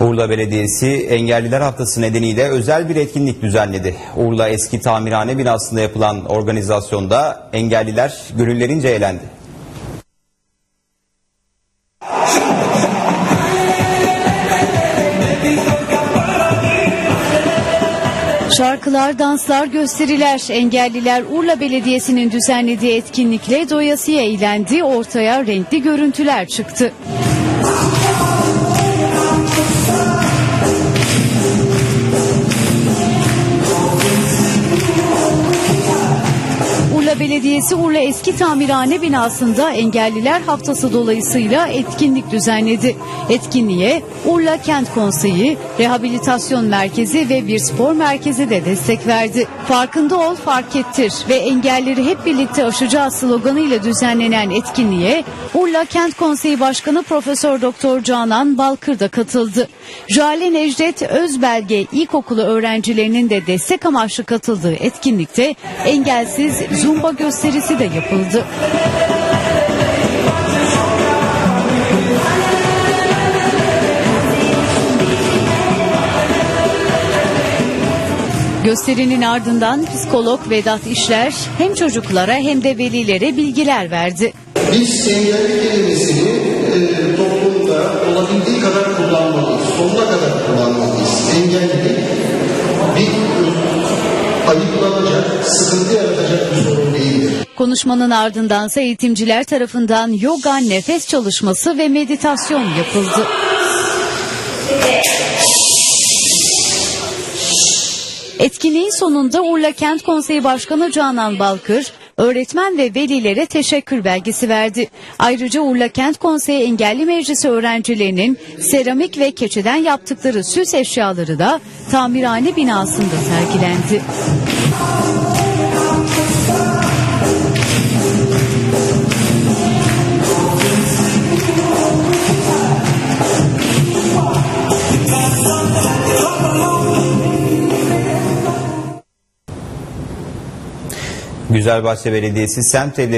Urla Belediyesi Engelliler Haftası nedeniyle özel bir etkinlik düzenledi. Urla Eski Tamirhane binasında yapılan organizasyonda engelliler gönüllerince eğlendi. Şarkılar, danslar, gösteriler, engelliler Urla Belediyesi'nin düzenlediği etkinlikle doyasıya eğlendi, ortaya renkli görüntüler çıktı. Urla Belediyesi Urla Eski Tamirhane binasında Engelliler Haftası dolayısıyla etkinlik düzenledi. Etkinliğe Urla Kent Konseyi, Rehabilitasyon Merkezi ve bir spor merkezi de destek verdi. Farkında ol, fark ettir ve engelleri hep birlikte aşacağız sloganıyla düzenlenen etkinliğe Urla Kent Konseyi Başkanı Profesör Doktor Canan Balkır da katıldı. Jale Necdet Özbelge İlkokulu öğrencilerinin de destek amaçlı katıldığı etkinlikte engelsiz zumba gösterisi de yapıldı. Gösterinin ardından psikolog Vedat İşler hem çocuklara hem de velilere bilgiler verdi. Biz engelli kelimesini e, toplumda olabildiği kadar kullanmalıyız. Sonuna kadar kullanmalıyız. Engellilik bir e, ayıplanacak, sıkıntı yaratacak bir sorun değildir. Konuşmanın ardındansa eğitimciler tarafından yoga, nefes çalışması ve meditasyon yapıldı. Etkinliğin sonunda Urla Kent Konseyi Başkanı Canan Balkır, öğretmen ve velilere teşekkür belgesi verdi. Ayrıca Urla Kent Konseyi Engelli Meclisi öğrencilerinin seramik ve keçeden yaptıkları süs eşyaları da tamirhane binasında sergilendi. Güzelbahçe Belediyesi semt evleri